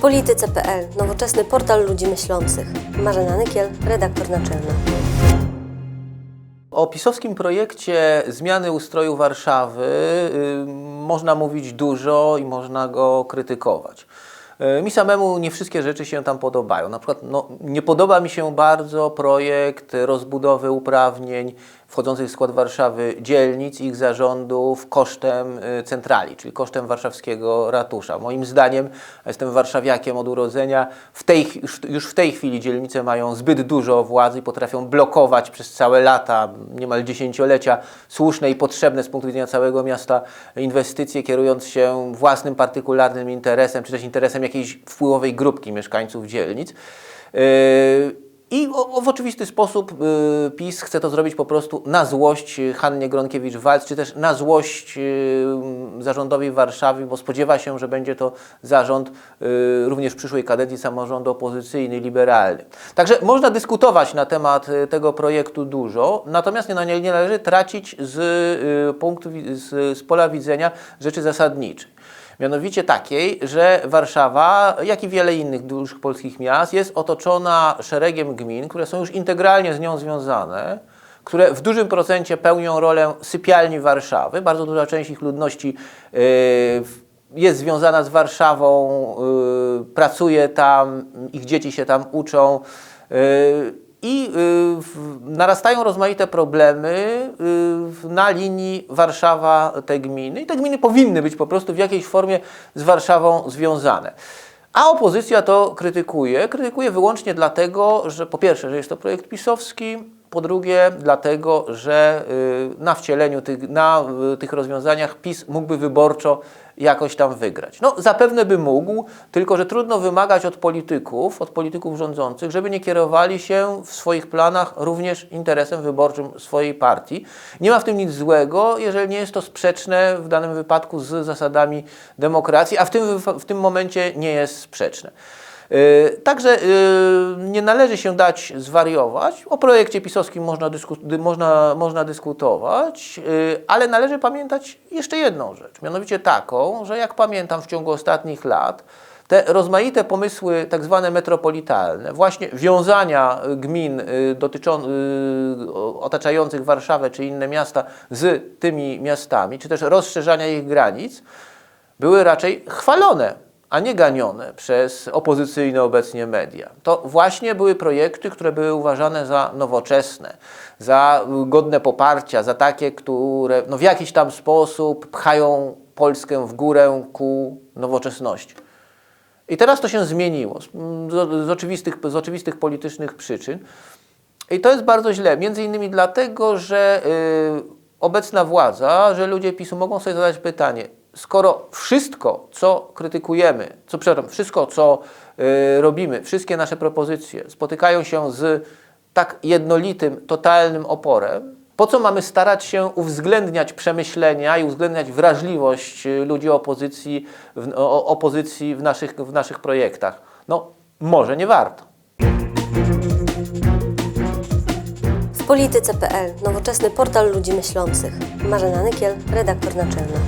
Polityce.pl, nowoczesny portal ludzi myślących. Marzena Nykiel, redaktor naczelna. O pisowskim projekcie zmiany ustroju Warszawy y, można mówić dużo i można go krytykować. Y, Mi samemu nie wszystkie rzeczy się tam podobają. Na przykład no, nie podoba mi się bardzo projekt rozbudowy uprawnień wchodzących w skład Warszawy dzielnic, ich zarządów kosztem y, centrali, czyli kosztem warszawskiego ratusza. Moim zdaniem, jestem warszawiakiem od urodzenia, w tej, już, już w tej chwili dzielnice mają zbyt dużo władzy i potrafią blokować przez całe lata, niemal dziesięciolecia, słuszne i potrzebne z punktu widzenia całego miasta inwestycje, kierując się własnym partykularnym interesem, czy też interesem jakiejś wpływowej grupki mieszkańców dzielnic. Yy, i w oczywisty sposób y, PiS chce to zrobić po prostu na złość y, Hannie Gronkiewicz-Waltz, czy też na złość zarządowi Warszawy, bo spodziewa się, że będzie to zarząd również w przyszłej kadencji samorządu opozycyjny, liberalny. Także można dyskutować na temat tego projektu dużo, natomiast nie, nie, nie należy tracić z punktu, z, z pola widzenia rzeczy zasadniczej. Mianowicie takiej, że Warszawa, jak i wiele innych dużych polskich miast, jest otoczona szeregiem gmin, które są już integralnie z nią związane, które w dużym procencie pełnią rolę sypialni Warszawy. Bardzo duża część ich ludności w- jest związana z Warszawą, yy, pracuje tam, ich dzieci się tam uczą. Yy, i y, narastają rozmaite problemy y, na linii Warszawa te gminy. I te gminy powinny być po prostu w jakiejś formie z Warszawą związane. A opozycja to krytykuje. Krytykuje wyłącznie dlatego, że po pierwsze, że jest to projekt pisowski, po drugie, dlatego, że y, na wcieleniu tych, na tych rozwiązaniach PiS mógłby wyborczo jakoś tam wygrać. No, zapewne by mógł, tylko że trudno wymagać od polityków, od polityków rządzących, żeby nie kierowali się w swoich planach również interesem wyborczym swojej partii. Nie ma w tym nic złego, jeżeli nie jest to sprzeczne w danym wypadku z zasadami demokracji, a w tym, w tym momencie nie jest sprzeczne. Yy, Także yy, nie należy się dać zwariować. O projekcie pisowskim można, dysku, dy- można, można dyskutować, yy, ale należy pamiętać jeszcze jedną rzecz, mianowicie taką, że jak pamiętam w ciągu ostatnich lat, te rozmaite pomysły tak zwane metropolitalne, właśnie wiązania y, gmin y, dotyczą, y, otaczających Warszawę czy inne miasta z tymi miastami, czy też rozszerzania ich granic, były raczej chwalone, a nie ganione przez opozycyjne obecnie media. To właśnie były projekty, które były uważane za nowoczesne, za godne poparcia, za takie, które no, w jakiś tam sposób pchają Polskę w górę ku nowoczesności. I teraz to się zmieniło z, z, z, oczywistych, z oczywistych politycznych przyczyn. I to jest bardzo źle. Między innymi dlatego, że y, obecna władza, że ludzie PiSu mogą sobie zadać pytanie, skoro wszystko, co krytykujemy, co, przepraszam, wszystko, co y, robimy, wszystkie nasze propozycje spotykają się z tak jednolitym, totalnym oporem, po co mamy starać się uwzględniać przemyślenia i uwzględniać wrażliwość y, ludzi opozycji w, o, opozycji w naszych, w naszych projektach? No, może nie warto. W Polityce.pl, nowoczesny portal ludzi myślących. Marzena Nykiel, redaktor naczelna.